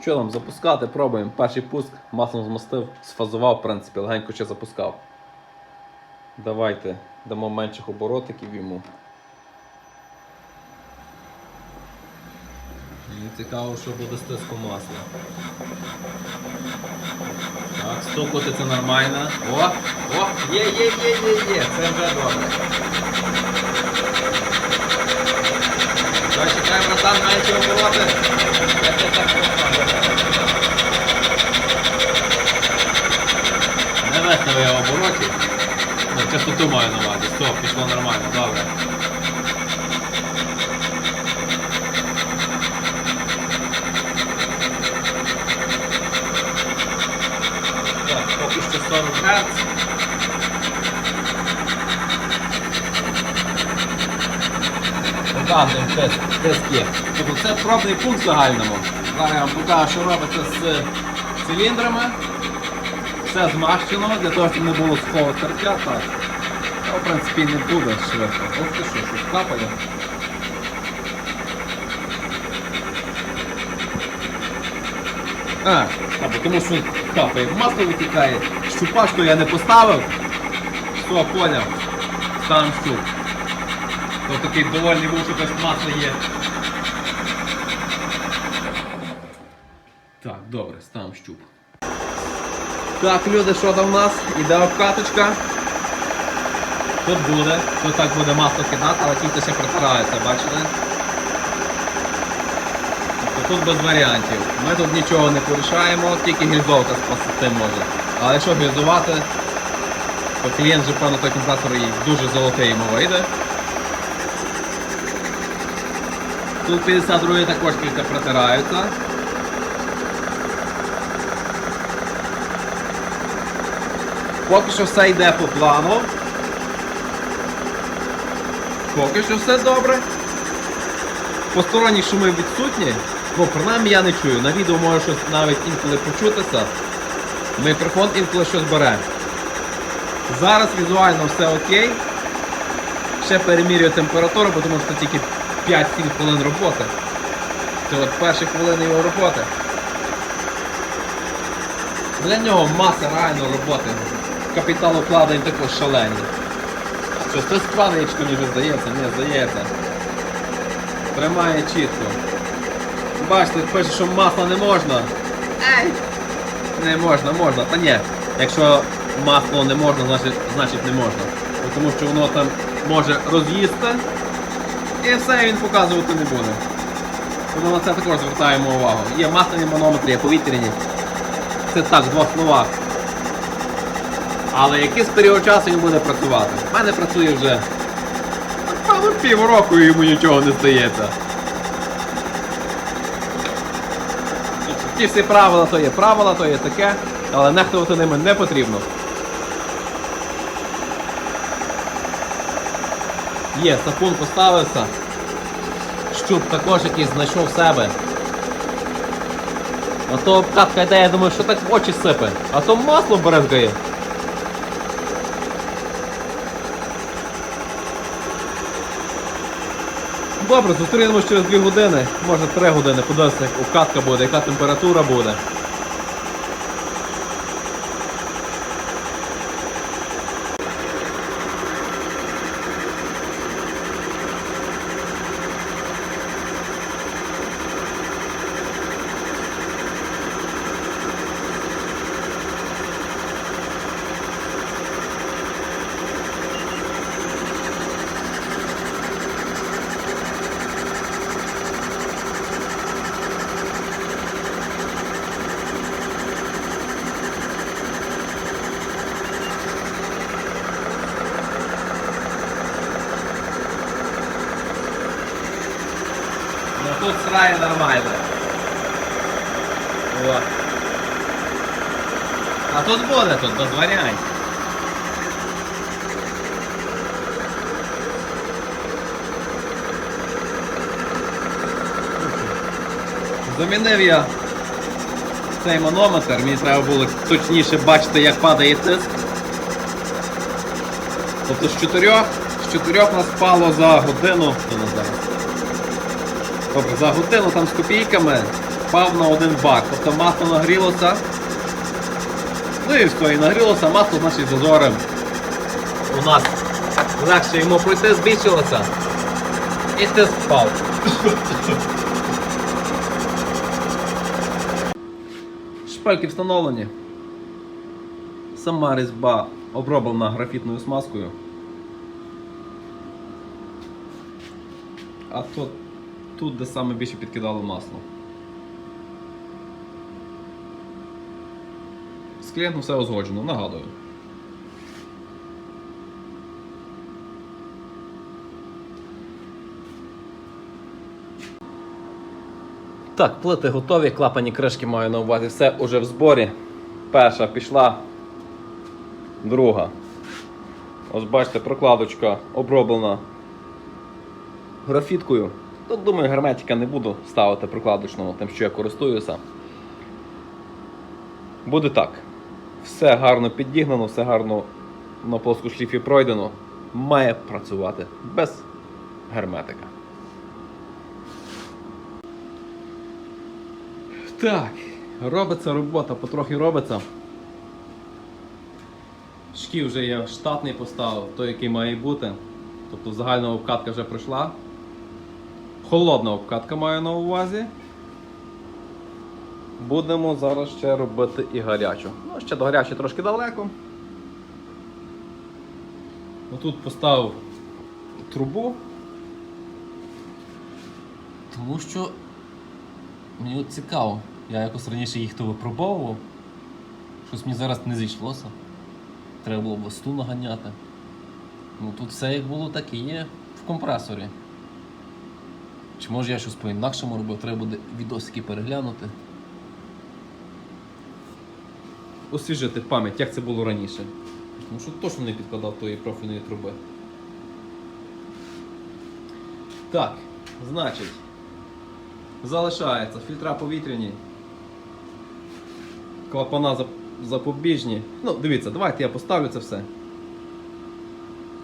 Що нам запускати? Пробуємо. Перший пуск, маслом змастив, сфазував, в принципі, легенько ще запускав. Давайте дамо менших оборотиків йому. Мені цікаво, що буде з тиском масла. Так, стукати це нормально. О! О! Є, є, є, є, є! Це вже добре. Чекаємо братан, менші обороти. Я оборотів. Ну, частоту маю на увазі. Стоп, пішло нормально, добре. Так, поки що 40 Гц. Показуємо тест, тест є. Тобто це пробний пункт загальному. Зараз я вам покажу, що робиться з циліндрами. Все змащено для того, щоб не було сухого тертя. Так. Та, в принципі, не буде швидко. Ох ти що, щось капає. А, або тому що капає, масло витікає. Щупачку я не поставив. Все, поняв. Ставим щуп. То такий довольний був, що без масла є. Так, добре, ставимо щуп. Так, люди, що там в нас? Іде обкаточка. Тут буде, тут так буде масло кидати, але тільки ще протирається, бачите? Тобто тут без варіантів. Ми тут нічого не порішаємо, тільки гільзовка спасти може. Але якщо гільзувати, то клієнт вже певно той компресор і дуже золотий йому вийде. Тут 52 також кілька протираються. Поки що все йде по плану. Поки що все добре. Посторонні шуми відсутні. Ну, принаймні я не чую. На відео може щось навіть інколи почутися. Мікрофон інколи щось бере. Зараз візуально все окей. Ще перемірюю температуру, бо тому що це тільки 5-7 хвилин роботи. Це от перші хвилини його роботи. Для нього маса реально роботи. Капіталовкладень також шалені. Щось це складничко ніж здається, не здається. Тримає чітко. Бачите, пише, що масла не можна. Ей! Не можна, можна. Та ні. Якщо масло не можна, значить, значить не можна. Тому що воно там може роз'їсти і все він показувати не буде. Тому на це також звертаємо увагу. Є масляні манометри, є повітряні. Це так, в двох словах. Але якийсь період часу він буде працювати. У мене працює вже напевно півроку йому нічого не стається. Ті всі правила то є правила, то є таке, але нехтувати ними не потрібно. Є, сапун поставився. Щуп також якийсь знайшов себе. А то обкатка йде, я думаю, що так очі сипе. А то масло брезгає. Добре, зустрінемось через 2 години, може 3 години, подивимося, як обкатка буде, яка температура буде. Тут срає нормально. О. А тут буде, тут без. Замінив я цей манометр, мені треба було точніше бачити, як падає тиск. Тобто з чотирьох, з чотирьох нас впало за годину. Що у нас зараз? Добре, за годину там з копійками впав на один бак. Тобто масло нагрілося. Ну і все, і нагрілося масло, значить зазорем. У нас легше йому пройти збільшилося. І ти впав. Шпальки встановлені. Сама різьба оброблена графітною смазкою. А то тут, де саме більше підкидало масло. З клієнтом все узгоджено, нагадую. Так, плити готові, клапані кришки маю на увазі. Все уже в зборі. Перша пішла, друга. Ось бачите, прокладочка оброблена графіткою. Тут, думаю, герметика не буду ставити прокладочного, тим, що я користуюся. Буде так. Все гарно підігнано, все гарно на плоску шліфі пройдено. Має працювати без герметика. Так, робиться робота, потрохи робиться. Шків вже я штатний поставив, той, який має бути. Тобто загальна обкатка вже пройшла. Холодна обкатка маю на увазі. Будемо зараз ще робити і гарячу. Ну, ще до гарячої трошки далеко. Отут поставив трубу. Тому що мені от цікаво. Я якось раніше їх то випробовував. Щось мені зараз не зійшлося. Треба було висоту наганяти. Ну тут все як було, так і є в компресорі. Чи може я щось по-інакшому робив, треба буде відосики переглянути. Освіжити пам'ять, як це було раніше. Тому що точно не підкладав тої профільної труби. Так, значить, залишається фільтра повітряні, клапана запобіжні. Ну, дивіться, давайте я поставлю це все.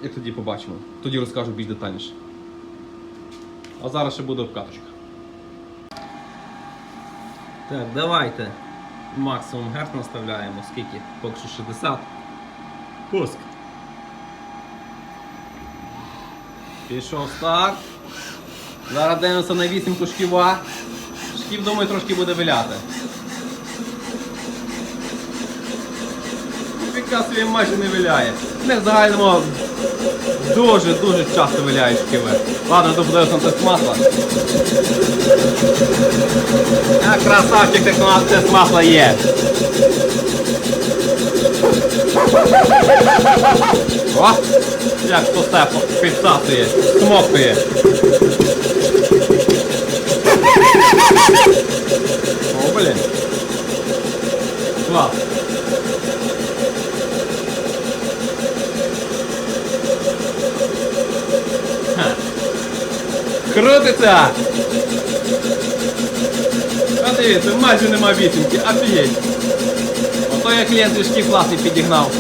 І тоді побачимо. Тоді розкажу більш детальніше. А зараз ще буде обкаточка. Так, давайте. Максимум герц наставляємо. Скільки? Поки що 60. Пуск. Пішов старт. Зараз дивимося на 8 шківа. Шків, думаю, трошки буде виляти. Фіка собі майже не виляє. В загальному дуже-дуже часто виляють шківи. Ладно, то на тест масла. А, красавчик, так у нас тест масла є. О! Як то степо підсасує, смоктує. О, блін. Клас. Крутиться! А дивіться, майже нема вісімки, офігеть. Ото я клієнт трішки класний підігнав.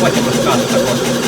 Потім розкажу також.